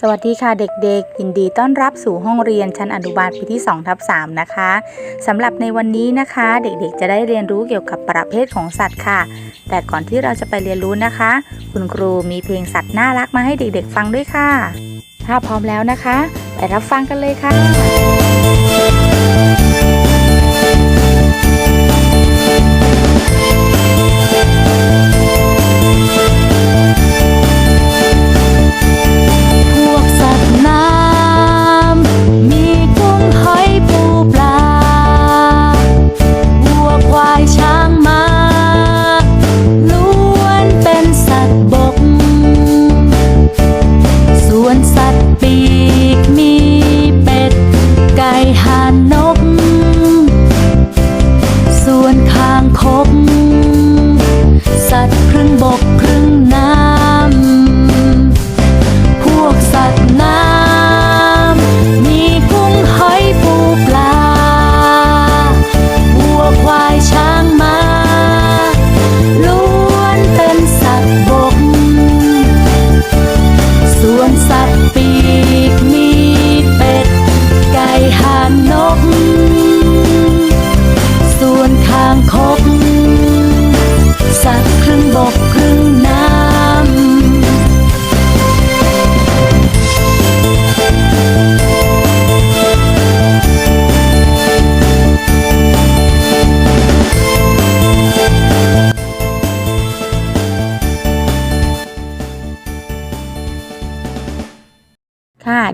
สวัสดีค่ะเด็กๆ ยินดีต้อนรับสู่ห้องเรียนชั้นอนุบาลปีที่2ทับ3นะคะสำหรับในวันนี้นะคะ เด็กๆ จะได้เรียนรู้เกี่ยวกับประเภทของสัตว์ค่ะ แต่ก่อนที่เราจะไปเรียนรู้นะคะ คุณครูมีเพลงสัตว์น่ารักมาให้เด็กๆ ฟังด้วยค่ะ ถ้าพร้อมแล้วนะคะ ไปรับฟังกันเลยค่ะ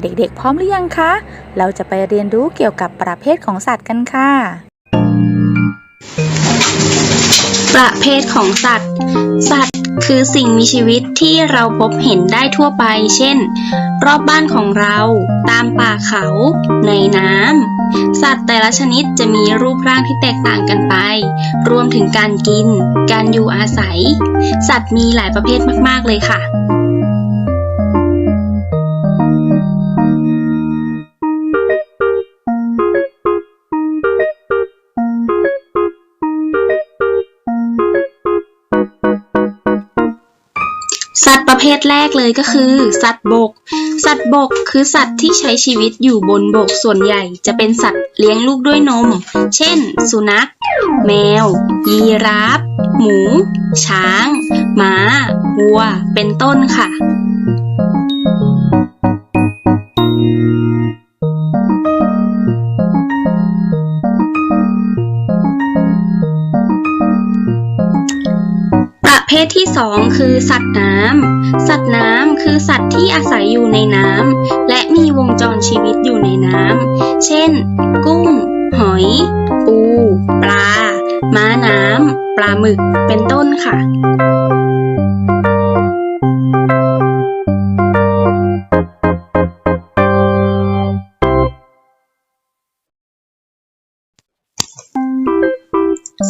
เด็กๆ พร้อมหรือยังคะ เราจะไปเรียนรู้เกี่ยวกับประเภทของสัตว์กันค่ะ ประเภทของสัตว์ สัตว์คือสิ่งมีชีวิตที่เราพบเห็นได้ทั่วไป เช่น รอบบ้านของเรา ตามป่าเขา ในน้ำ สัตว์แต่ละชนิดจะมีรูปร่างที่แตกต่างกันไป รวมถึงการกิน การอยู่อาศัย สัตว์มีหลายประเภทมากๆเลยค่ะ สัตว์ประเภทแรกเลยก็คือ สัตว์บก สัตว์บกคือสัตว์ที่ใช้ชีวิตอยู่บนบกส่วนใหญ่ จะเป็นสัตว์เลี้ยงลูกด้วยนม เช่น สุนัข แมว ยีราฟ หมู ช้าง ม้า วัว เป็นต้นค่ะประเภทที่สองคือสัตว์น้ำ สัตว์น้ำคือสัตว์ที่อาศัยอยู่ในน้ำและมีวงจรชีวิตอยู่ในน้ำ เช่น กุ้ง หอย ปู ปลา ม้าน้ำ ปลาหมึก เป็นต้นค่ะ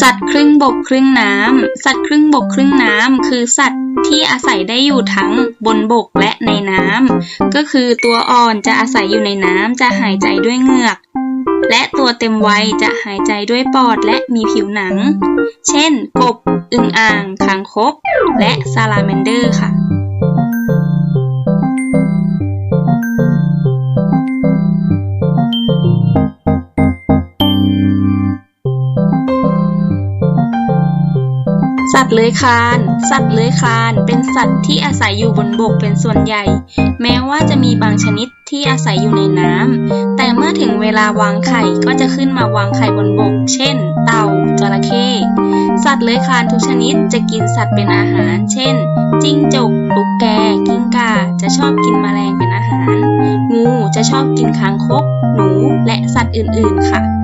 สัตว์ครึ่งบกครึ่งน้ำ สัตว์ครึ่งบกครึ่งน้ำ คือสัตว์ที่อาศัยได้อยู่ทั้งบนบกและในน้ำ ก็คือตัวอ่อนจะอาศัยอยู่ในน้ำ จะหายใจด้วยเหงือก และตัวเต็มวัยจะหายใจด้วยปอดและมีผิวหนัง เช่น กบ อึ่งอ่างคางคก และซาลาแมนเดอร์ค่ะ สัตว์เลื้อยคลาน สัตว์เลื้อยคลาน เป็นสัตว์ที่อาศัยอยู่บนบกเป็นส่วนใหญ่ แม้ว่าจะมีบางชนิดที่อาศัยอยู่ในน้ำแต่เมื่อถึงเวลาวางไข่ก็จะขึ้นมาวางไข่บนบก เช่น เต่า จระเข้ สัตว์เลื้อยคลานทุกชนิดจะกินสัตว์เป็นอาหาร เช่น จิ้งจก ตุ๊กแก กิ้งก่า จะชอบกินแมลงเป็นอาหาร งูจะชอบกินคางคก หนู และสัตว์อื่นๆ ค่ะ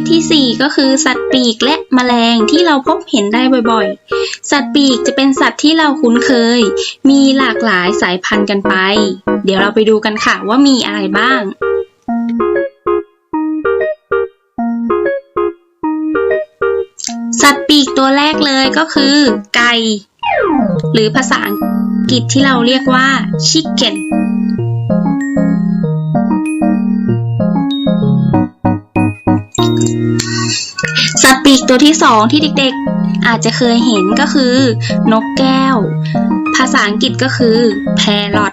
ประเภทที่ 4 ก็คือสัตว์ปีกและแมลงที่เราพบเห็นได้บ่อยๆ สัตว์ปีกจะเป็นสัตว์ที่เราคุ้นเคย มีหลากหลายสายพันธุ์กันไป เดี๋ยวเราไปดูกันค่ะว่ามีอะไรบ้างสัตว์ปีกตัวแรกเลยก็คือ ไก่ หรือภาษาอังกฤษที่เราเรียกว่า chicken ตัวที่สองที่เด็กๆ อาจจะเคยเห็นก็คือ นกแก้ว ภาษาอังกฤษก็คือ parrot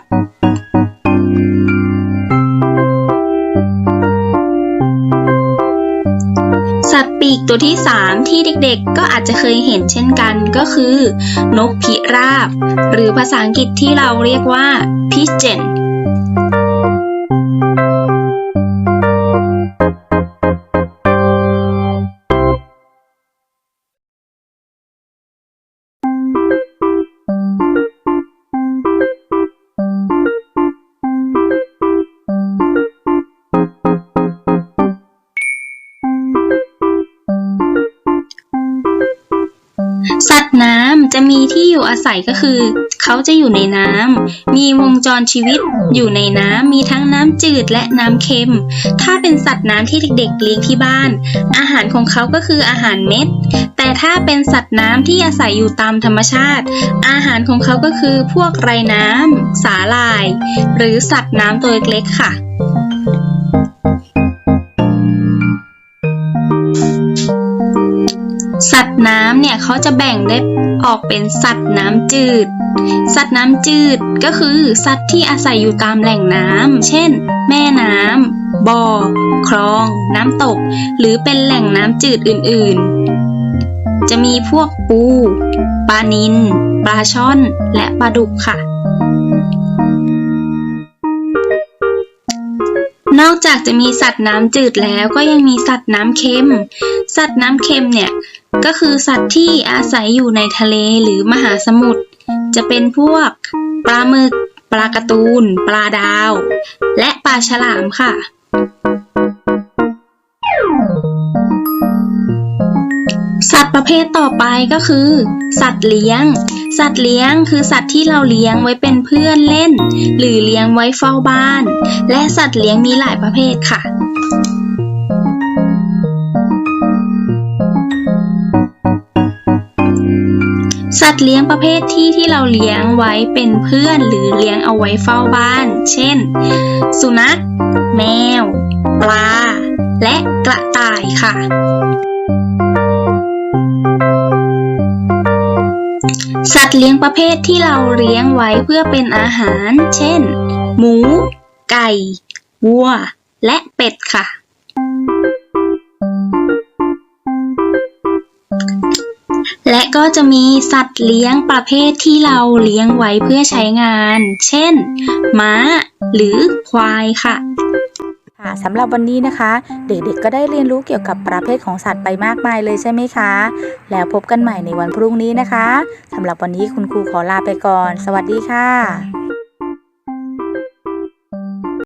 สัตว์ปีกตัวที่ 3 ที่เด็กๆ ก็อาจจะเคยเห็นเช่นกันก็คือ นกพิราบ หรือภาษาอังกฤษที่เราเรียกว่า pigeon ที่อยู่อาศัยก็คือ เขาจะอยู่ในน้ำ มีวงจรชีวิตอยู่ในน้ำ มีทั้งน้ำจืดและน้ำเค็ม ถ้าเป็นสัตว์น้ำที่เด็กๆเลี้ยงที่บ้าน อาหารของเขาก็คืออาหารเม็ด แต่ถ้าเป็นสัตว์น้ำที่อาศัยอยู่ตามธรรมชาติ อาหารของเขาก็คือพวกไรน้ำ สาหร่าย หรือสัตว์น้ำตัวเล็กๆค่ะ สัตว์น้ำเนี่ยเขาจะแบ่งได้ออกเป็นสัตว์น้ำจืด สัตว์น้ำจืดก็คือสัตว์ที่อาศัยอยู่ตามแหล่งน้ำ เช่น แม่น้ำบ่อ คลอง น้ำตก หรือเป็นแหล่งน้ำจืดอื่นๆ จะมีพวกปู ปลานิล ปลาช่อน และปลาดุกค่ะนอกจากจะมีสัตว์น้ำจืดแล้วก็ยังมีสัตว์น้ำเค็ม สัตว์น้ำเค็มเนี่ย ก็คือสัตว์ที่อาศัยอยู่ในทะเลหรือมหาสมุทรจะเป็นพวกปลาหมึก ปลากร์ตูน ปลาดาว และปลาฉลามค่ะ สัตว์ประเภทต่อไปก็คือ สัตว์เลี้ยง สัตว์เลี้ยงคือสัตว์ที่เราเลี้ยงไว้เป็นเพื่อนเล่น หรือเลี้ยงไว้เฝ้าบ้าน และสัตว์เลี้ยงมีหลายประเภทค่ะ สัตว์เลี้ยงประเภทที่ที่เราเลี้ยงไว้เป็นเพื่อนหรือเลี้ยงเอาไว้เฝ้าบ้าน เช่น สุนัข แมว ปลา และกระต่ายค่ะ สัตว์เลี้ยงประเภทที่เราเลี้ยงไว้เพื่อเป็นอาหาร เช่น หมู ไก่ วัว และเป็ดค่ะ และก็จะมีสัตว์เลี้ยงประเภทที่เราเลี้ยงไว้เพื่อใช้งาน เช่น ม้า หรือควายค่ะค่ะสำหรับวันนี้นะคะ เด็กๆก็ได้เรียนรู้เกี่ยวกับประเภทของสัตว์ไปมากมายเลยใช่ไหมคะ แล้วพบกันใหม่ในวันพรุ่งนี้นะคะสำหรับวันนี้คุณครูขอลาไปก่อน สวัสดีค่ะ